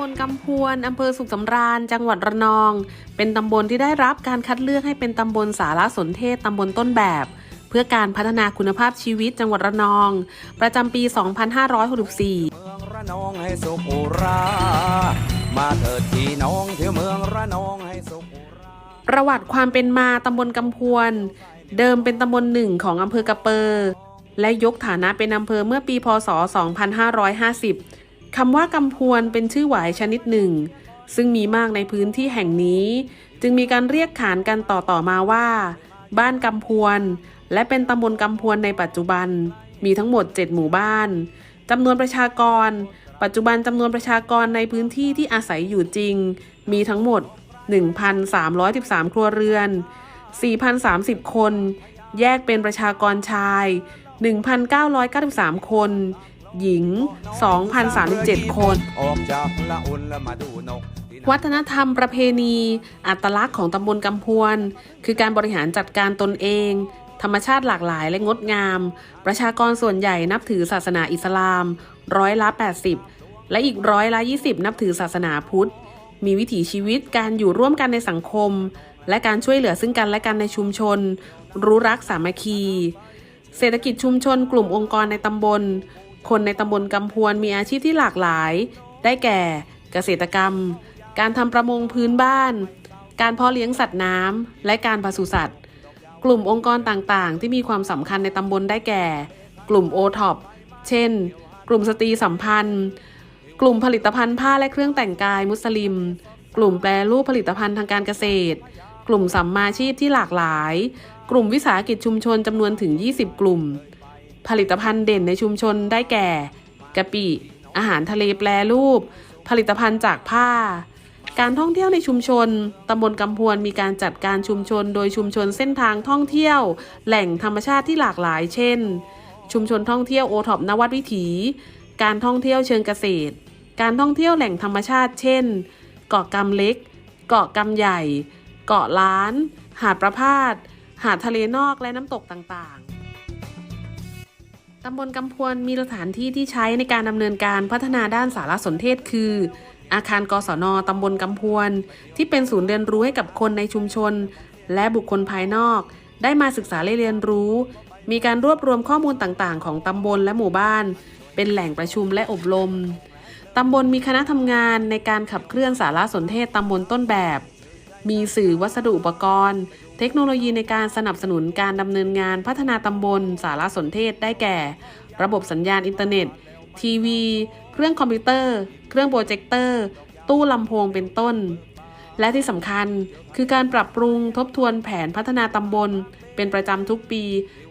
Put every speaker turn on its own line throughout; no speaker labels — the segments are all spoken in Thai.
ำบลกำพวนอำเภอสุขสำราญ จังหวัดระนอง เป็นตำบลที่ได้รับการคัดเลือกให้เป็นตำบลสารสนเทศตำบลต้นแบบ เพื่อการพัฒนาคุณภาพชีวิตจังหวัดระนอง ประจำปี 2564
เมืองระนองให้สุขอุรา มาเถิดพี่น้องเที่ยวเมืองระนองให้สุขอุรา
ประวัติความเป็นมาตำบลกำพวน เดิมเป็นตำบลหนึ่งของอำเภอกระเปอร์และยกฐานะเป็นอำเภอเมื่อปีพศ 2550 คำว่ากำพวนเป็นชื่อหวายชนิดหนึ่ง ซึ่งมีมากในพื้นที่แห่งนี้ จึงมีการเรียกขานกันต่อๆมาว่า บ้านกำพวน และเป็นตำบลกำพวนในปัจจุบัน มีทั้งหมด 7 หมู่บ้านจำนวนประชากร ปัจจุบันจำนวนประชากรในพื้นที่ที่อาศัยอยู่จริง มีทั้งหมด 1,313 ครัวเรือน 4,030 คน แยกเป็นประชากรชาย 1,993 คน หญิง 2,037 คน
ออกจากละอุ่นแล้วมาดูนกที่
วัฒนธรรมประเพณี อัตลักษณ์ของตำบลกำพวน คือการบริหารจัดการตนเอง ธรรมชาติหลากหลายและงดงาม ประชากรส่วนใหญ่นับถือศาสนาอิสลาม ร้อยละ 80 และอีกร้อยละ20 นับถือศาสนาพุทธ มีวิถีชีวิตการอยู่ร่วมกันในสังคม และการช่วยเหลือซึ่งกันและกันในชุมชน รู้รักสามัคคีเศรษฐกิจชุมชนกลุ่มองค์กรในตำบล คนในตำบลกำพวนมีอาชีพที่หลากหลาย ได้แก่เกษตรกรรม การทำประมงพื้นบ้าน การเพาะเลี้ยงสัตว์น้ำและการปศุสัตว์ กลุ่มองค์กรต่างๆ ที่มีความสำคัญในตำบลได้แก่ กลุ่มโอท็อปเช่น กลุ่มสตรีสัมพันธ์ กลุ่มผลิตภัณฑ์ผ้าและเครื่องแต่งกายมุสลิม กลุ่มแปรรูปผลิตภัณฑ์ทางการเกษตร กลุ่มสัมมาชีพที่หลากหลาย กลุ่มวิสาหกิจชุมชนจำนวนถึง 20 กลุ่ม ผลิตภัณฑ์เด่นในชุมชนได้แก่ กะปิ อาหารทะเลแปรรูป ผลิตภัณฑ์จากผ้า การท่องเที่ยวในชุมชน ตำบลกำพวนมีการจัดการชุมชน โดยชุมชนเส้นทางท่องเที่ยว แหล่งธรรมชาติที่หลากหลาย เช่น ชุมชนท่องเที่ยวโอท็อปนวัดวิถี การท่องเที่ยวเชิงเกษตร การท่องเที่ยวแหล่งธรรมชาติ เช่น เกาะกำเล็ก เกาะกำใหญ่ เกาะล้าน หาดประพาส หาดทะเลนอกและน้ำตกต่างๆ ตำบลกำพวนมีสถานที่ที่ใช้ในการดำเนินการพัฒนาด้านสารสนเทศคือ อาคารกศนตำบลกำพวน ที่เป็นศูนย์เรียนรู้ให้กับคนในชุมชน และบุคคลภายนอก ได้มาศึกษาและเรียนรู้ มีการรวบรวมข้อมูลต่างๆ ของตำบลและหมู่บ้าน เป็นแหล่งประชุมและอบรมตำบลมีคณะทำงานในการขับเคลื่อนสารสนเทศตำบลต้นแบบ มีสื่อวัสดุอุปกรณ์ เทคโนโลยีในการสนับสนุนการดำเนินงานพัฒนาตำบล สารสนเทศได้แก่ ระบบสัญญาณอินเทอร์เน็ต ทีวี เครื่องคอมพิวเตอร์ เครื่องโปรเจคเตอร์ ตู้ลำโพงเป็นต้น และที่สำคัญคือการปรับปรุงทบทวนแผนพัฒนาตำบล เป็นประจำทุกปี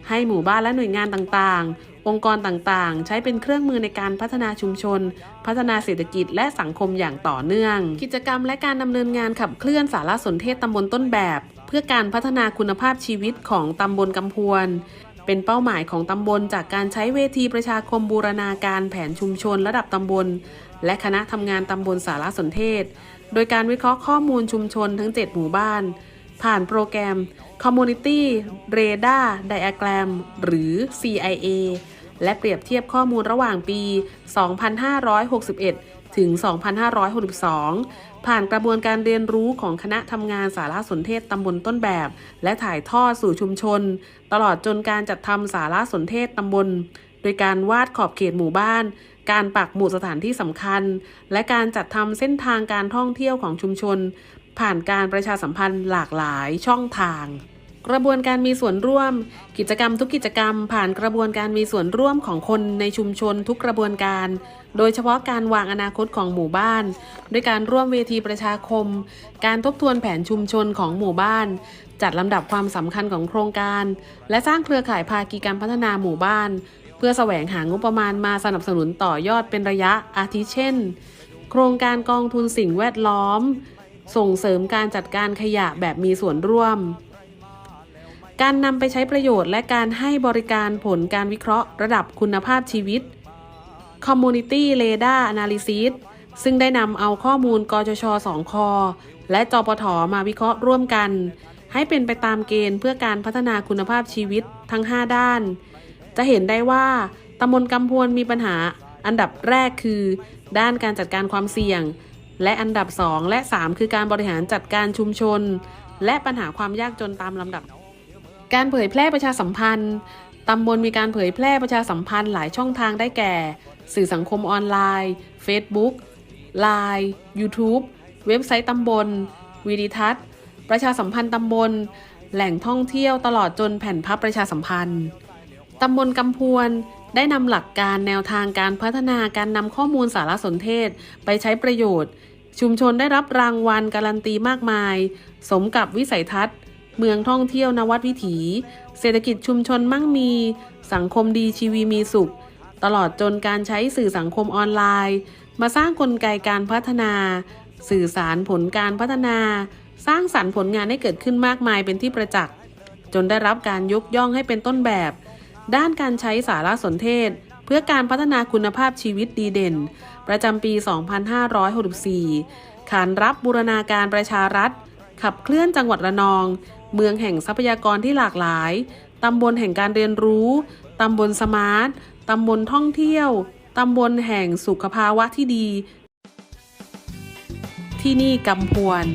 ให้หมู่บ้านและหน่วยงานต่างๆ องค์กรต่างๆ ใช้เป็นเครื่องมือในการพัฒนาชุมชน พัฒนาเศรษฐกิจและสังคมอย่างต่อเนื่อง กิจกรรมและการดำเนินงานขับเคลื่อนสารสนเทศตำบลต้นแบบ เพื่อการพัฒนาคุณภาพชีวิตของตำบลกำพวน เป็นเป้าหมายของตำบลจากการใช้เวทีประชาคมบูรณาการแผนชุมชนระดับตำบล และคณะทำงานตำบลสารสนเทศ โดยการวิเคราะห์ข้อมูลชุมชนทั้ง 7 หมู่บ้าน ผ่านโปรแกรม Community Radar Diagram หรือ CIA และเปรียบเทียบข้อมูลระหว่างปี 2561 ถึง 2562 ผ่านกระบวนการเรียนรู้ของคณะทำงานสารสนเทศตำบลต้นแบบ และถ่ายทอดสู่ชุมชน ตลอดจนการจัดทำสารสนเทศตำบล โดยการวาดขอบเขตหมู่บ้าน การปักหมุดสถานที่สำคัญ และการจัดทำเส้นทางการท่องเที่ยวของชุมชน ผ่านการประชาสัมพันธ์หลากหลายช่องทาง กระบวนการมีส่วนร่วม กิจกรรมทุกกิจกรรม ผ่านกระบวนการมีส่วนร่วมของคนในชุมชนทุกกระบวนการ โดยเฉพาะการวางอนาคตของหมู่บ้าน ด้วยการร่วมเวทีประชาคม การทบทวนแผนชุมชนของหมู่บ้าน จัดลำดับความสำคัญของโครงการ และสร้างเครือข่ายภาคีการพัฒนาหมู่บ้าน เพื่อแสวงหางบประมาณมาสนับสนุนต่อยอดเป็นระยะอาทิเช่น โครงการกองทุนสิ่งแวดล้อม ส่งเสริมการจัดการขยะแบบมีส่วนร่วม การนำไปใช้ประโยชน์และการให้บริการผลการวิเคราะห์ระดับคุณภาพชีวิต Community Radar Analysis ซึ่งได้นำเอาข้อมูลกจช 2 คอ และจปทมาวิเคราะห์ร่วมกัน ให้เป็นไปตามเกณฑ์เพื่อการพัฒนาคุณภาพชีวิตทั้ง 5 ด้าน จะเห็นได้ว่าตำบลกำพวนมีปัญหา อันดับแรกคือ ด้านการจัดการความเสี่ยง และอันดับ 2 และ 3 คือการบริหารจัดการชุมชน และปัญหาความยากจนตามลำดับ การเผยแพร่ประชาสัมพันธ์ตำบลมีการเผยแพร่ประชาสัมพันธ์หลายช่องทางได้แก่ สื่อสังคมออนไลน์ Facebook Line YouTube เว็บไซต์ตำบลวีดิทัศน์ ประชาสัมพันธ์ตำบล แหล่งท่องเที่ยวตลอดจนแผ่นพับประชาสัมพันธ์ ตำบลกำพวนได้นำหลักการแนวทางการพัฒนาการนำข้อมูลสารสนเทศไปใช้ประโยชน์ ชุมชนได้รับรางวัลการันตีมากมาย สมกับวิสัยทัศน์ เมืองท่องเที่ยวนวัดวิถี เศรษฐกิจชุมชนมั่งมี สังคมดีชีวีมีสุข ตลอดจนการใช้สื่อสังคมออนไลน์ มาสร้างกลไกการพัฒนา สื่อสารผลการพัฒนา สร้างสรรค์ผลงานให้เกิดขึ้นมากมายเป็นที่ประจักษ์ จนได้รับการยกย่องให้เป็นต้นแบบ ด้านการใช้สารสนเทศ เพื่อการพัฒนาคุณภาพชีวิตดีเด่น ประจำปี 2564ขานรับบูรณาการประชารัฐ ขับเคลื่อนจังหวัดระนอง เมืองแห่งทรัพยากรที่หลากหลาย ตำบลแห่งการเรียนรู้ ตำบลสมาร์ท ตำบลท่องเที่ยว ตำบลแห่งสุขภาวะที่ดี ที่นี่กำพวน